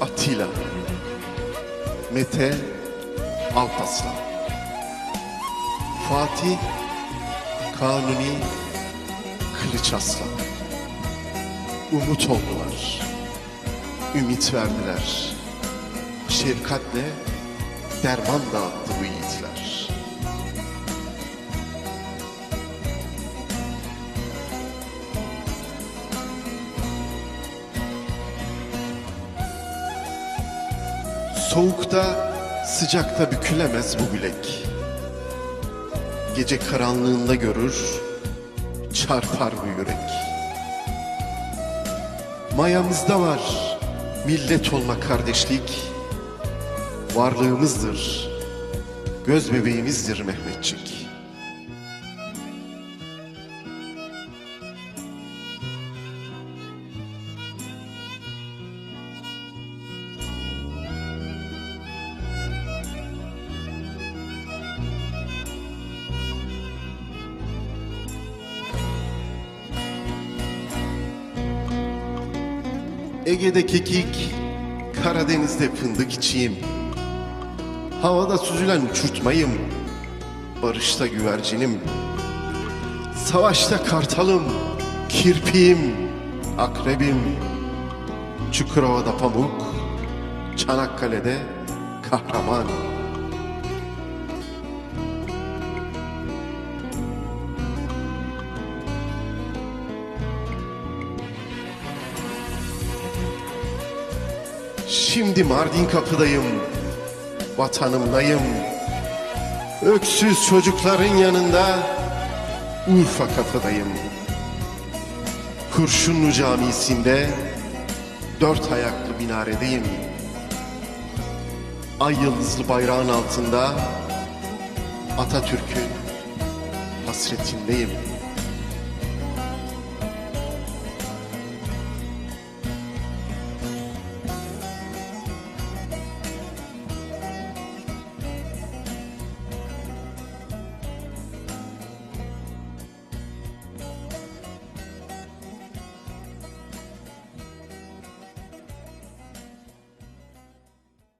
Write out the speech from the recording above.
Atilla Mete Alpaslan Fatih Kanuni Kılıç Aslan. Umut oldular Ümit verdiler. Şefkatle derman dağıttı bu yiğitler Soğukta, sıcakta bükülemez bu bilek. Gece karanlığında görür, çarpar bu yürek. Mayamızda var millet olma kardeşlik. Varlığımızdır, göz bebeğimizdir Mehmetçik. Ege'de kekik, Karadeniz'de fındık içeyim. Havada süzülen uçurtmayım, barışta güvercinim. Savaşta kartalım, kirpiğim, akrebim. Çukurova'da pamuk, Çanakkale'de kahraman. Şimdi Mardin kapıdayım, vatanımdayım. Öksüz çocukların yanında Urfa kapıdayım. Kurşunlu camisinde dört ayaklı minaredeyim. Ay yıldızlı bayrağın altında Atatürk'ün hasretindeyim.